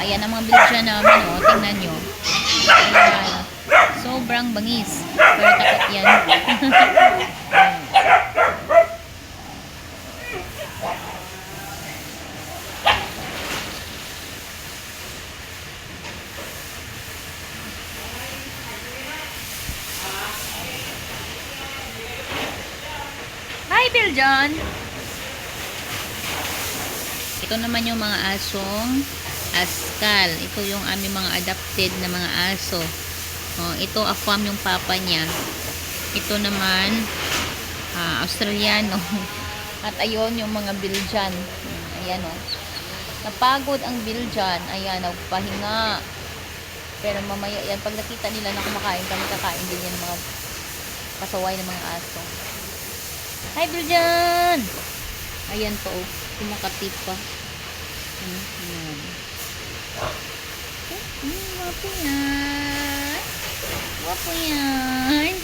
Ayan ang mga Belgian namin, oh. Tingnan nyo. Ayan. Sobrang bangis. Pero takot yan. Hi, Belgian! Ito naman yung mga asong askal. Ito yung aming mga adopted na mga aso. Oh, ito afam yung papa niya. Ito naman ah, Australiano. At ayun yung mga Belgian. Ayan oh. Napagod ang Belgian. Ayan, nagpahinga. Pero mamaya yan, pag nakita nila na kumakain, kami kakain din yan mga pasaway ng mga aso. Hi, Belgian! Ayan po, oh. kumakatip pa. Hmm, Ayan. Hmm, wapo yan. Wapo yan.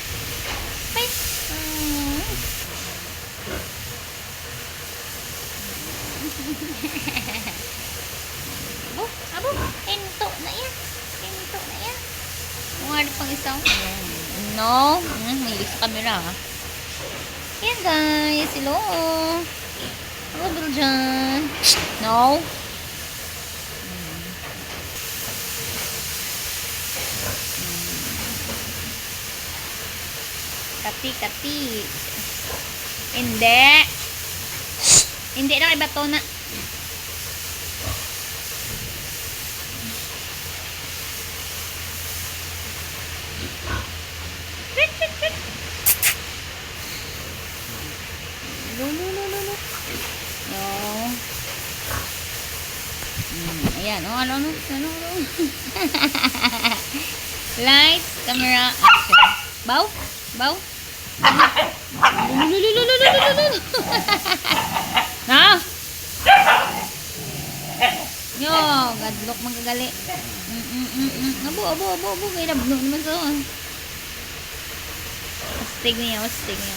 Ay! Oh. abo, abo, ento na yan. Ento na yan. Mga pang isang. No. Hmm, may sa camera ha. Yan guys, hello. Hello, Belgian. No. Kati, kati. Hindi. Hindi na kay bato na. No, no, no, no, no. No. Mm, ayan, oh, ano, ano, ano, ano. Lights, camera, action. Bow? Bow? Ha? Yo, gadlok magagali. Mm, mm, mm, mm. Abo, abo, abo, abo. Kaya nabno naman sa. Astig niya, astig niya.